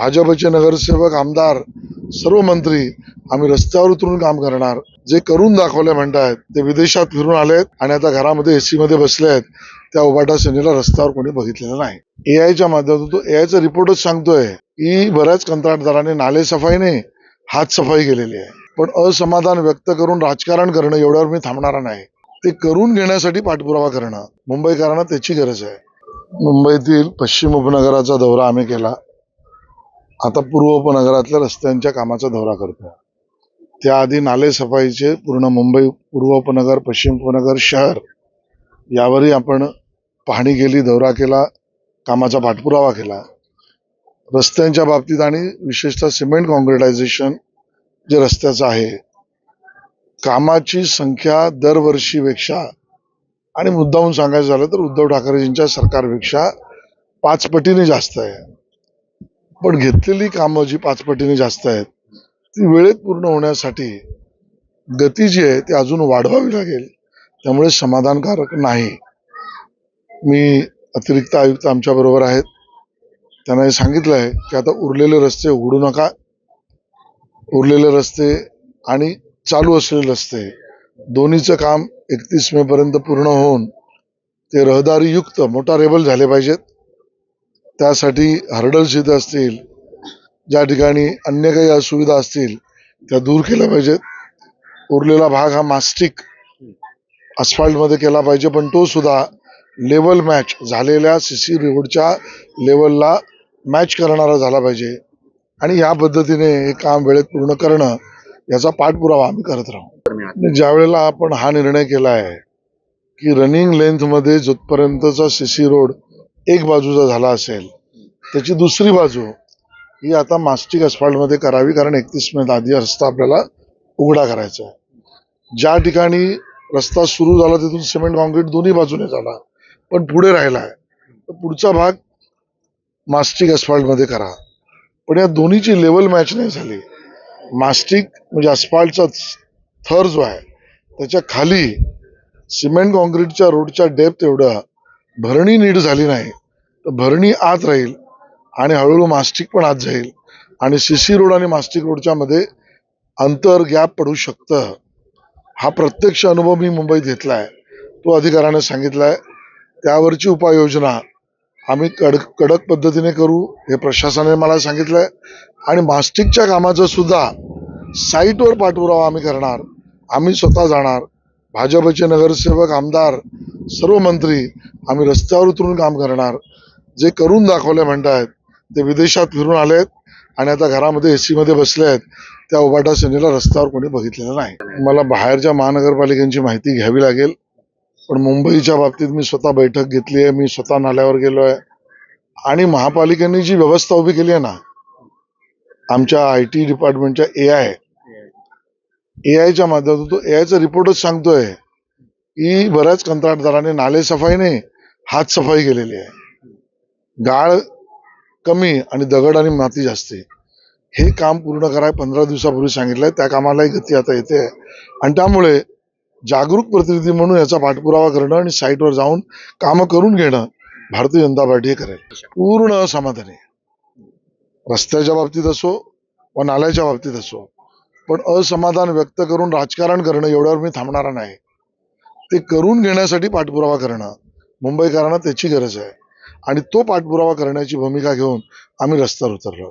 भाजपचे नगरसेवक आमदार सर्व मंत्री आम्ही रस्त्यावर उतरून काम करणार. जे करून दाखवले म्हणतायत ते विदेशात फिरून आलेत आणि आता घरामध्ये एसी मध्ये बसले आहेत त्या उबाटा सेनेला रस्त्यावर कोणी बघितलेलं नाही. एआयच्या माध्यमातून तो एआयचा रिपोर्टच सांगतोय. की बऱ्याच कंत्राटदारांनी नाले सफाईने हात सफाई केलेली आहे. पण असमाधान व्यक्त करून राजकारण करणं एवढ्यावर मी थांबणार नाही. ते करून घेण्यासाठी पाठपुरावा करणं मुंबईकरांना त्याची गरज आहे. मुंबईतील पश्चिम उपनगराचा दौरा आम्ही केला. आता पूर्व उपनगरातल्या रस्त्यांच्या कामाचा दौरा करतो त्याआधी नाले सफाईचे पूर्ण मुंबई पूर्व उपनगर पश्चिम उपनगर शहर यावरही आपण पाहणी केली दौरा केला कामाचा पाठपुरावा केला. रस्त्यांच्या बाबतीत आणि विशेषतः सिमेंट कॉन्क्रिटायझेशन जे रस्त्याचं आहे कामाची संख्या दरवर्षीपेक्षा आणि मुद्दाहून सांगायचं झालं तर उद्धव ठाकरेजींच्या सरकारपेक्षा पाच पटीने जास्त आहे. पण घेतलेली कामं जी पाचपटीने जास्त आहेत ती वेळेत पूर्ण होण्यासाठी गती जी आहे ती अजून वाढवावी लागेल. त्यामुळे समाधानकारक नाही. मी अतिरिक्त आयुक्त आमच्याबरोबर आहेत. त्यांना हे सांगितलं आहे की आता उरलेले रस्ते उघडू नका. उरलेले रस्ते आणि चालू असलेले रस्ते दोन्हीचं काम एकतीस मे पर्यंत पूर्ण होऊन ते रहदारीयुक्त मोटारेबल झाले पाहिजेत. त्यासाठी हर्डल्स जिथे असतील ज्या ठिकाणी अन्य काही असुविधा असतील त्या दूर केल्या पाहिजेत. उरलेला भाग हा मास्टिकमध्ये केला पाहिजे पण तो सुद्धा लेवल मॅच झालेल्या सी सी रोडच्या लेवलला मॅच करणारा झाला पाहिजे. आणि या पद्धतीने हे काम वेळेत पूर्ण करणं याचा पाठपुरावा आम्ही करत राहू. आणि ज्या वेळेला आपण हा निर्णय केला आहे की रनिंग लेंथमध्ये जोपर्यंतचा सीसी रोड एक बाजूचा झाला असेल त्याची दुसरी बाजू ही आता मास्टिकमध्ये करावी कारण एकतीस मे आधी रस्ता आपल्याला उघडा करायचा आहे. ज्या ठिकाणी रस्ता सुरू झाला तिथून सिमेंट कॉन्क्रीट दोन्ही बाजूने झाला पण पुढे राहिला आहे. तर पुढचा भाग मास्टिकमध्ये करा. पण या दोन्हीची लेवल मॅच नाही झाली. मास्टिक म्हणजे अस्फाल्टचा थर जो आहे त्याच्याखाली सिमेंट कॉन्क्रीटच्या रोडच्या डेप्थ एवढं भरणी नीट झाली नाही तर भरणी आत राहील आणि हळूहळू मास्टिक पण आत जाईल. आणि सीसी रोड आणि मास्टिक रोडच्या मध्ये अंतर गॅप पडू शकतं. हा प्रत्यक्ष अनुभव मी मुंबईत घेतलाय. तो अधिकाऱ्याने सांगितलाय. त्यावरची उपाययोजना आम्ही कडक कडक पद्धतीने करू हे प्रशासनाने मला सांगितलंय. आणि मास्टिकच्या कामाचं सुद्धा साईटवर पाठपुरावा आम्ही करणार. आम्ही स्वतः जाणार. भाजपचे नगरसेवक आमदार सर्व मंत्री आम्ही रस्त्यावर उतरून काम करणार. जे करून दाखवले म्हणतायत ते विदेशात फिरून आलेत आणि आता घरामध्ये एसी मध्ये बसले आहेत. त्या उबाटा सेनेला रस्त्यावर कोणी बघितलेलं नाही. मला बाहेरच्या महानगरपालिकांची माहिती घ्यावी लागेल पण मुंबईच्या बाबतीत मी स्वतः बैठक घेतली आहे मी स्वतः नाल्यावर गेलो आहे. आणि महापालिकेने जी व्यवस्था उभी केली आहे ना आमच्या आय टी डिपार्टमेंटच्या ए आय ए आयच्या माध्यमातून तो ए आयचा रिपोर्टच सांगतोय. की बऱ्याच कंत्राटदाराने नाले सफाईने हात सफाई केलेली आहे. गाळ कमी आणि दगड आणि माती जास्त. हे काम पूर्ण कराय पंधरा दिवसापूर्वी सांगितलंय. त्या कामालाही गती आता येते आणि त्यामुळे जागरूक प्रतिनिधी म्हणून याचा पाठपुरावा करणं आणि साईटवर जाऊन कामं करून घेणं भारतीय जनता पार्टी हे करेल. पूर्ण असमाधानी रस्त्याच्या बाबतीत असो व नाल्याच्या बाबतीत असो पण असमाधान व्यक्त करून राजकारण करणं एवढ्यावर मी थांबणारा नाही. ते करून घेण्यासाठी पाठपुरावा करणं मुंबईकरांना त्याची गरज आहे. आणि तो पाठपुरावा करण्याची भूमिका घेऊन आम्ही रस्त्यावर उतरलो.